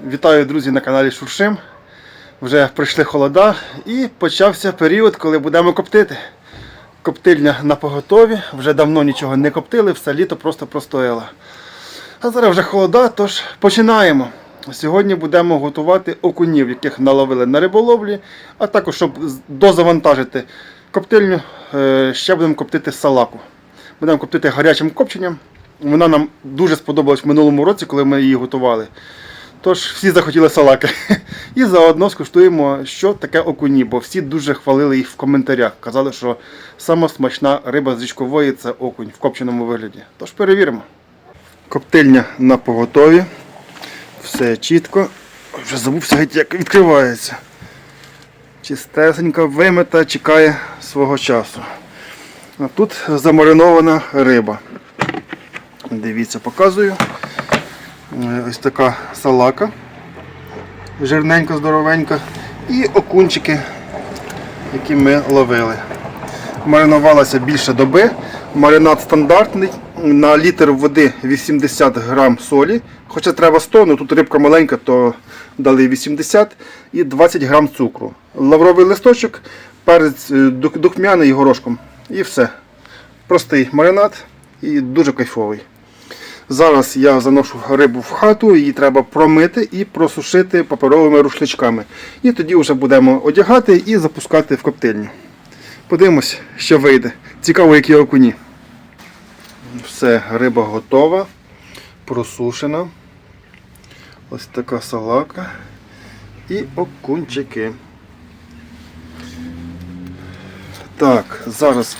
Вітаю, друзі, на каналі Шуршим. Вже прийшли холода і почався період, коли будемо коптити. Коптильня на поготові, вже давно нічого не коптили, все літо просто простояло. А зараз вже холода, тож починаємо. Сьогодні будемо готувати окунів, яких наловили на риболовлі, а також, щоб дозавантажити коптильню, е, ще будемо коптити салаку. Будемо коптити гарячим копченням. Вона нам дуже сподобалась в минулому році, коли ми її готували. Тож всі захотіли салаки. І заодно скуштуємо, що таке окуні, бо всі дуже хвалили їх в коментарях. Казали, що сама смачна риба з річкової це окунь в копченому вигляді. Тож перевіримо. Коптильня на поготові. Все чітко. Вже забувся як відкривається. Чистесенька вимита, чекає свого часу. А тут замаринована риба. Дивіться, показую. Е, Ось така салака. Жирненька, здоровенька. І окунчики, які ми ловили. Маринувалася більше доби. Маринад стандартний. На літр води 80 грам солі. Хоча треба 100, але тут рибка маленька, то дали 80 і 20 грам цукру. Лавровий листочок, перець е, духмяний і горошком. І все. Простий маринад і дуже кайфовий. Зараз я заношу рибу в хату, її треба промити і просушити паперовими рушничками. І тоді вже будемо одягати і запускати в коптильню. Подивимось, що вийде. Цікаво, які окуні. Все, риба готова, просушена. Ось така салака і окунчики. Так, зараз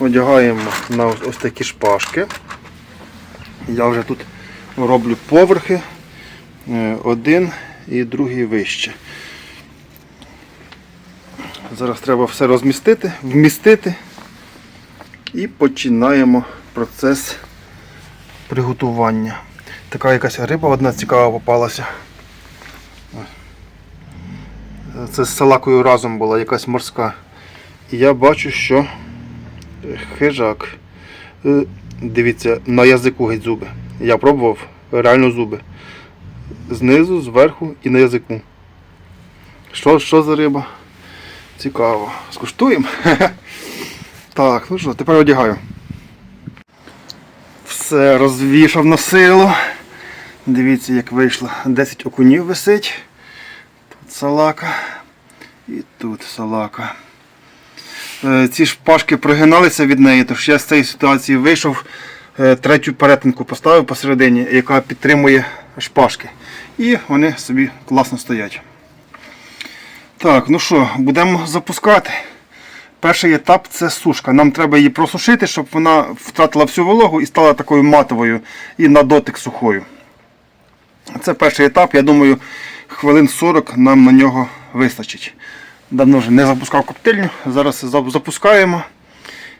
одягаємо на ось такі шпажки. Я вже тут роблю поверхи, е, один і другий вище. Зараз треба все розмістити, вмістити і починаємо процес приготування. Така якась риба одна цікава попалася. Це з салакою разом була якась морська. І я бачу, що хижак. Дивіться, на язику геть зуби. Я пробував реально зуби. Знизу, зверху і на язику. Що, що за риба? Цікаво. Скуштуємо? Так, ну що, тепер одягаю. Все розвішав на силу. Дивіться, як вийшло. 10 окунів висить. Тут салака. І тут салака. Е, ці шпажки прогиналися від неї, тож я з цієї ситуації вийшов, е, третю перетинку поставив посередині, яка підтримує шпажки. І вони собі класно стоять. Так, ну що, будемо запускати. Перший етап це сушка. Нам треба її просушити, щоб вона втратила всю вологу і стала такою матовою і на дотик сухою. Це перший етап, я думаю, хвилин 40 нам на нього вистачить. Давно вже не запускав коптильню, зараз запускаємо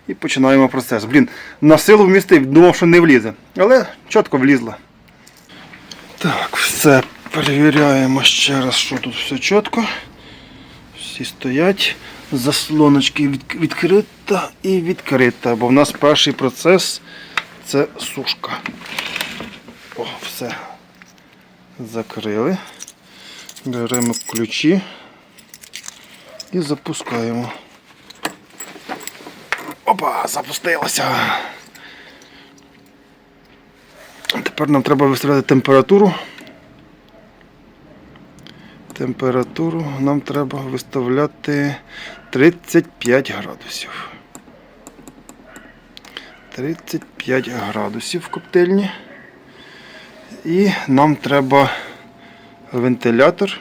і починаємо процес. Блін, на силу вмістив, думав, що не влізе, але чітко влізла. Так, все перевіряємо ще раз, що тут все чітко. Всі стоять. Заслоночки від, відкрита і відкрита, бо в нас перший процес це сушка. О, все. Закрили. Беремо ключі і запускаємо. Опа, запустилося. Тепер нам треба виставляти температуру. Температуру нам треба виставляти 35 градусів. 35 градусів в коптильні. І нам треба вентилятор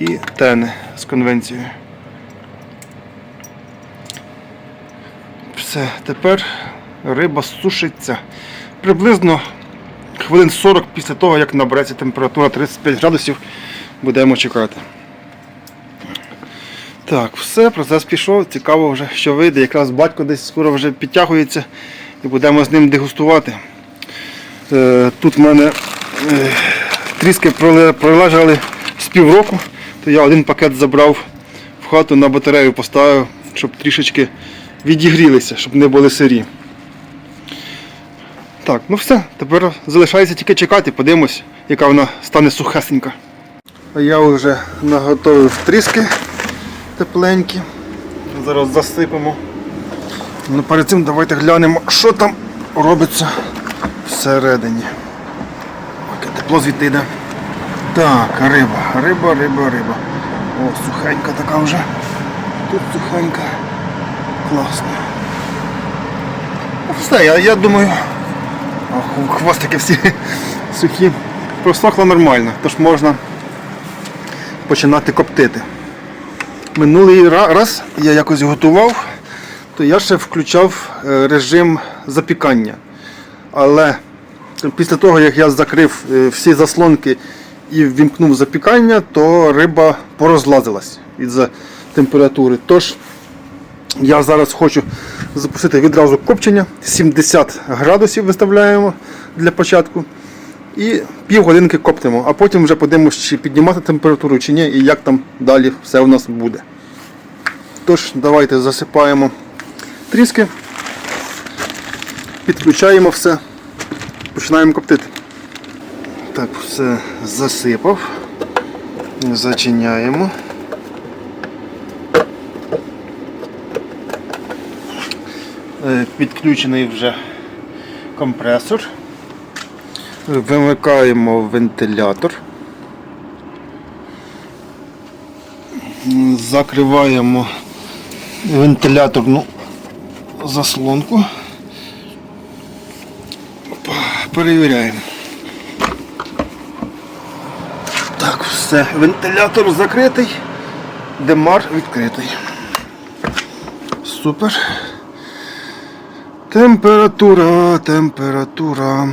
і тени з конвенцією. Все, тепер риба сушиться. Приблизно хвилин 40 після того, як набереться температура 35 градусів, будемо чекати. Так, все, процес пішов. Цікаво вже, що вийде. Якраз батько десь скоро вже підтягується і будемо з ним дегустувати. Е, Тут в мене е, тріски пролежали з півроку, то я один пакет забрав в хату на батарею, поставив, щоб трішечки відігрілися, щоб не були сирі. Так, ну все, тепер залишається тільки чекати, подивимось, яка вона стане сухесенька. Я вже наготовив тріски тепленькі. Зараз засипемо. Ну, перед цим давайте глянемо, що там робиться всередині. Тепло звідти йде. Так, риба, риба, риба, риба. О, сухенька така вже. Тут сухенька. Класно. Все, я, я думаю. Хвостики всі сухі. Просохло нормально, тож можна починати коптити. Минулий раз я якось готував, то я ще включав е, режим запікання. Але після того, як я закрив е, всі заслонки і ввімкнув запікання, то риба порозлазилась із-за температури. Тож я зараз хочу запустити відразу копчення. 70 градусів виставляємо для початку. І півгодинки коптимо, а потім вже подивимося, чи піднімати температуру, чи ні, і як там далі все у нас буде. Тож, давайте засипаємо тріски, підключаємо все, починаємо коптити. Так, все засипав, зачиняємо. Е, Підключений вже компресор. Вимикаємо вентилятор. Закриваємо вентиляторну заслонку. Перевіряємо. Так, все, вентилятор закритий, демар відкритий. Супер. Температура, температура.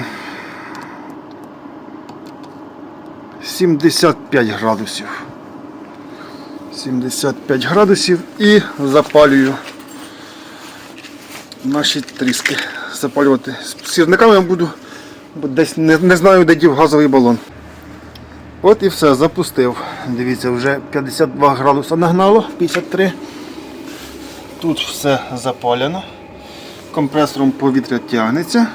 75 градусів. 75 градусів і запалюю наші тріски. Запалювати з сірниками я буду, бо десь не, не знаю, де дів газовий балон. От і все, запустив. Дивіться, вже 52 градуси нагнало, 53. Тут все запалено. Компресором повітря тягнеться.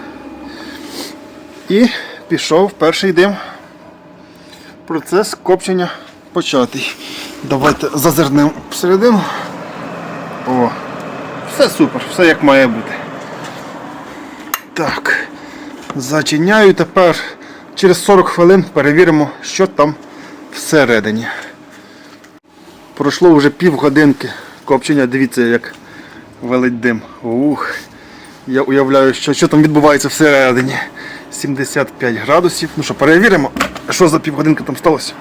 І пішов перший дим. Процес копчення початий. Давайте зазирнемо всередину. О, все супер, все як має бути. Так, зачиняю тепер через 40 хвилин перевіримо, що там всередині. Пройшло вже півгодинки копчення, дивіться, як велить дим. Ух. Я уявляю, що, що там відбувається всередині. 75 градусів. Ну що, перевіримо, що за півгодинки там сталося.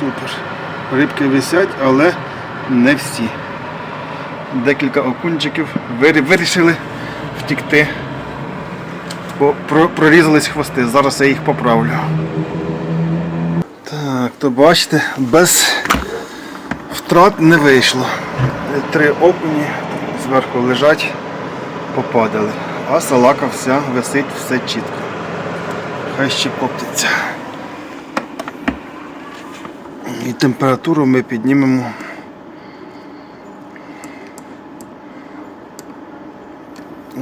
Супер. Рибки висять, але не всі. Декілька окунчиків вирішили втікти. Бо прорізались хвости. Зараз я їх поправлю. Так, то бачите, без втрат не вийшло. Три окуні зверху лежать, попадали. А салака вся висить все чітко. Хай ще коптиться. І температуру ми піднімемо.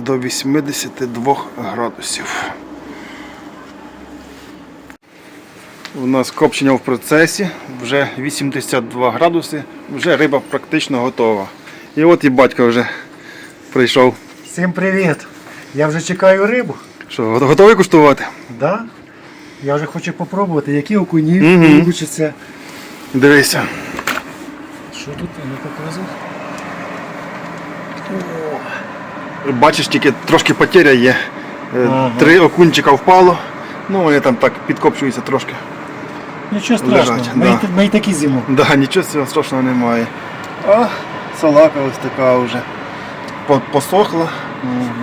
До 82 градусів. У нас копчення в процесі, вже 82 градуси, вже риба практично готова. І от і батько вже прийшов. Всім привіт! Я вже чекаю рибу. Що, готовий куштувати? Да? Я вже хочу попробувати, які окуні Мгм. получаться. Дивися. Що тут не показує? Бачиш, тільки трошки потеря є. Е, Ага. Три окунчика впало. Ну, вони там так підкопчуються трошки. Нічого страшного. Лежать, ми, да. й, ми такі зиму. Да, нічого цього страшного немає. А салака ось така вже по- посохла,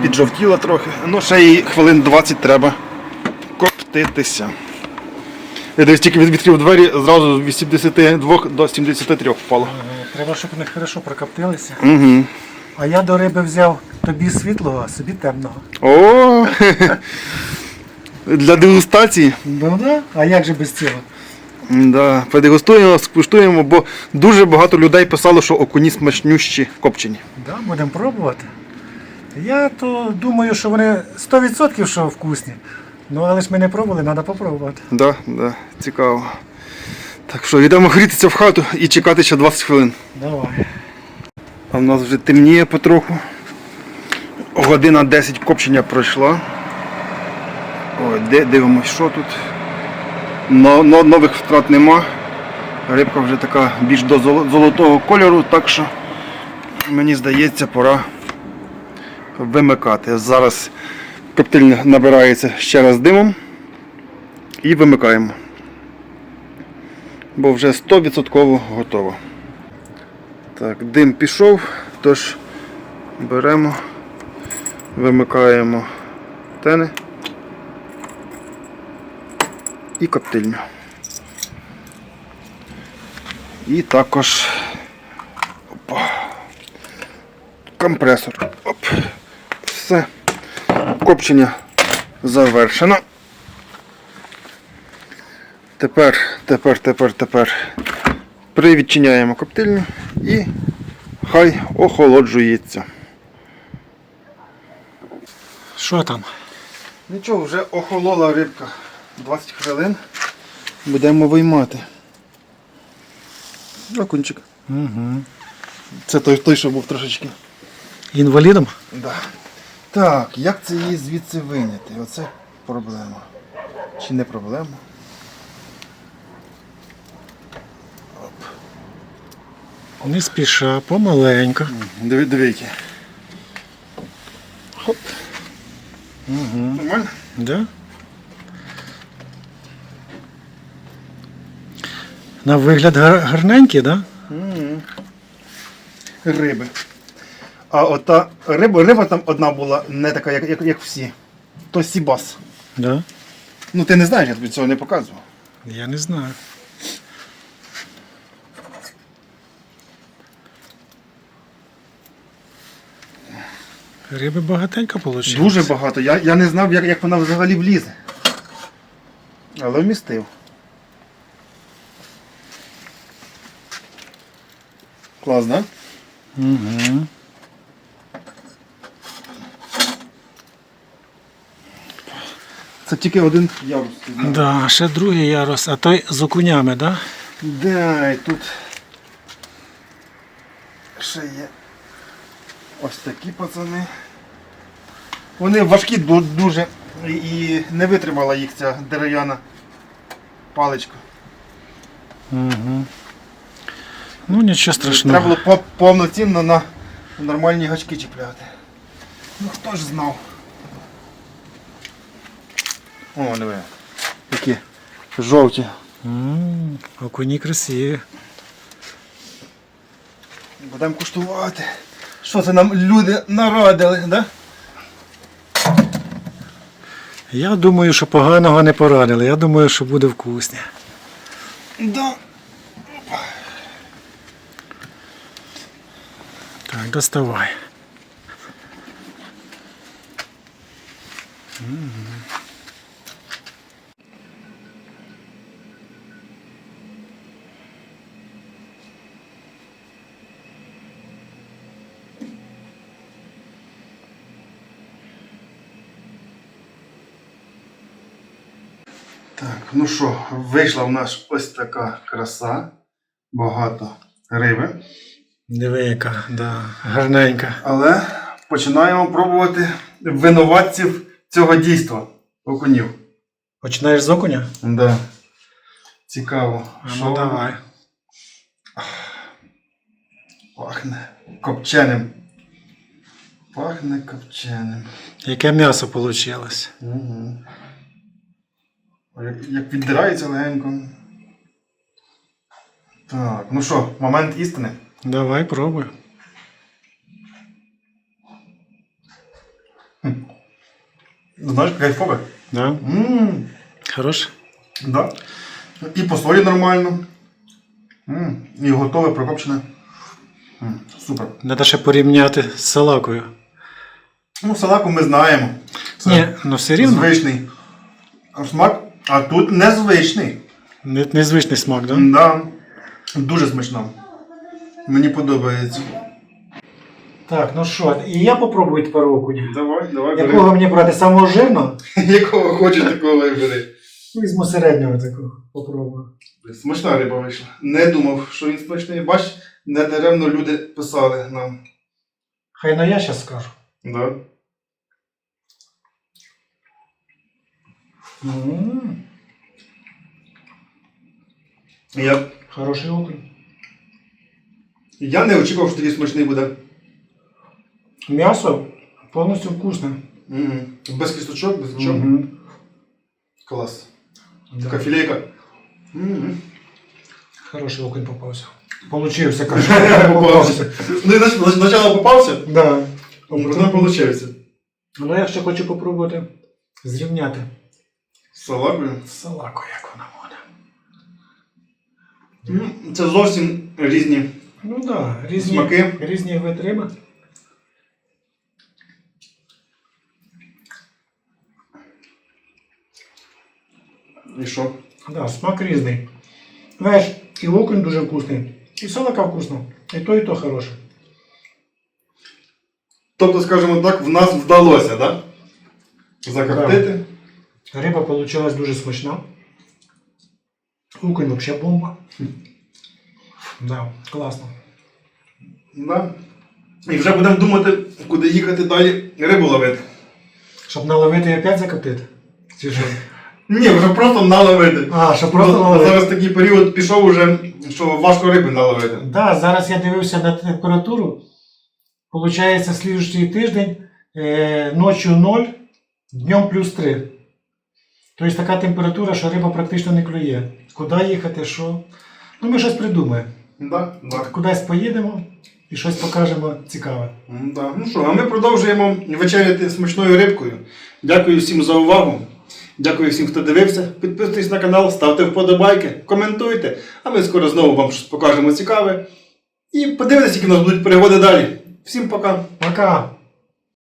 піджовтіла трохи. Ну, ще їй хвилин 20 треба коптитися. Я десь тільки від- відкрив двері, зразу з 82 до 73 впало. Треба, щоб вони хорошо прокоптилися. Угу. А я до риби взяв тобі світлого, а собі темного. О! Для дегустації. Ну да? А як же без цього? Да, подегустуємо, скуштуємо, бо дуже багато людей писало, що окуні смачнющі копчені. Да, будемо пробувати. Я то думаю, що вони 100% що вкусні. Ну, але ж ми не пробували, треба попробувати. Да, да, цікаво. Так що йдемо грітися в хату і чекати ще 20 хвилин. Давай. А в нас вже темніє потроху. Година 10 копчення пройшла. Ой, дивимось, що тут. Но, но, нових втрат нема. Рибка вже така більш до золотого кольору, так що мені здається, пора вимикати. Зараз коптильня набирається ще раз димом і вимикаємо. Бо вже 100% готово. Так, дим пішов, тож беремо, вимикаємо тени і коптильню. І також опа, компресор. Оп. Все. Копчення завершено. Тепер, тепер, тепер, тепер привідчиняємо коптильню і хай охолоджується. Що там? Нічого, вже охолола рибка 20 хвилин. Будемо виймати. Окунчик. Угу. Це той, той, що був трошечки. Інвалідом? Да. Так, як це її звідси виняти? Оце проблема. Чи не проблема? Не спіша, помаленько. Диви, дивіться. Хоп. Угу. Нормально? Да? На вигляд гар- гарненький, да? Риби. А ота риба, риба там одна була не така, як, як, як всі. То сібас. Да? Ну ти не знаєш, я тобі цього не показував. Я не знаю. Риби багатенько вийшло. Дуже багато. Я, я не знав, як, як вона взагалі влізе. Але вмістив. Клас, да? Угу. Це тільки один ярус. Да, ще другий ярус, а той з окунями, да? Да, і тут ще є ось такі пацани. Вони важкі дуже і- не витримала їх ця дерев'яна паличка. Угу. Ну нічого страшного. Треба було повноцінно на нормальні гачки чіпляти. Ну хто ж знав. О, диви. Такі жовті. Окуні красиві. Будемо куштувати. Що це нам люди нарадили, да? Я думаю, що поганого не порадили. Я думаю, що буде вкусне. Да. Так, доставай. Так, ну що, вийшла в нас ось така краса. Багато риби. Диви, яка, да, гарненька. Але починаємо пробувати винуватців цього дійства. Окунів. Починаєш з окуня? Да. Цікаво. А що ну давай. Пахне копченим. Пахне копченим. Яке м'ясо вийшло? Угу. Як, як віддирається легенько. Так, ну що, момент істини. Давай, пробуй. Знаєш, кайфове. Да? Ммм. Хорош? Да. І по солі нормально. М, І готове прокопчене. М, Супер. Треба ще порівняти з салакою. Ну, салаку ми знаємо. Це Ні, ну все рівно. звичний смак, а тут незвичний. Не- Незвичний смак, да? Да. Дуже смачно. Мені подобається. Так, ну що, і я попробую тепер окуня. Давай, давай, бери. Якого мені брати? Самого жирного? Якого хочеш, такого і бери. Візьму середнього такого. Попробую. Смачна риба вийшла. Не думав, що він смачний. Бач, недаремно люди писали нам. Хай на я зараз скажу. Да. Хороший окунь. я не очікував, що такий смачний буде. М'ясо повністю вкусне. М, Без кісточок, без нічого. Мгм. Клас. Така філейка. М. Хороший окунь попався. Получився, кажу. Попався. Ну, і знаєш, спочатку попався, Да. а потім вийшло. Ну я ще хочу попробувати зрівняти салакою. салакою, як вона буде. М, Це зовсім різні. Ну так, да, різні, Смаки. різні види риби. І що? Да, смак різний. Знаєш, і окунь дуже вкусний, і салака вкусна, і то, і то хороше. Тобто, скажімо так, в нас вдалося, так? Да? Закоптити. Риба вийшла дуже смачна. Окунь взагалі бомба. Да, класно. Да. І вже будемо думати, куди їхати далі рибу ловити. Щоб наловити і опять закоптити? Чи що? Ні, вже просто наловити. А, щоб просто Бо наловити. Зараз такий період пішов уже, що важко риби наловити. Да, зараз я дивився на температуру. Получається, слідуючий тиждень е, ночі 0, днем плюс 3. Тобто така температура, що риба практично не клює. Куди їхати, що? Ну, ми щось придумаємо. Да, да. Кудись поїдемо і щось покажемо цікаве. Да. Ну що, а ми продовжуємо вечеряти смачною рибкою. Дякую всім за увагу. Дякую всім, хто дивився. Підписуйтесь на канал, ставте вподобайки, коментуйте, а ми скоро знову вам щось покажемо цікаве. І подивитесь, які в нас будуть пригоди далі. Всім пока! Пока!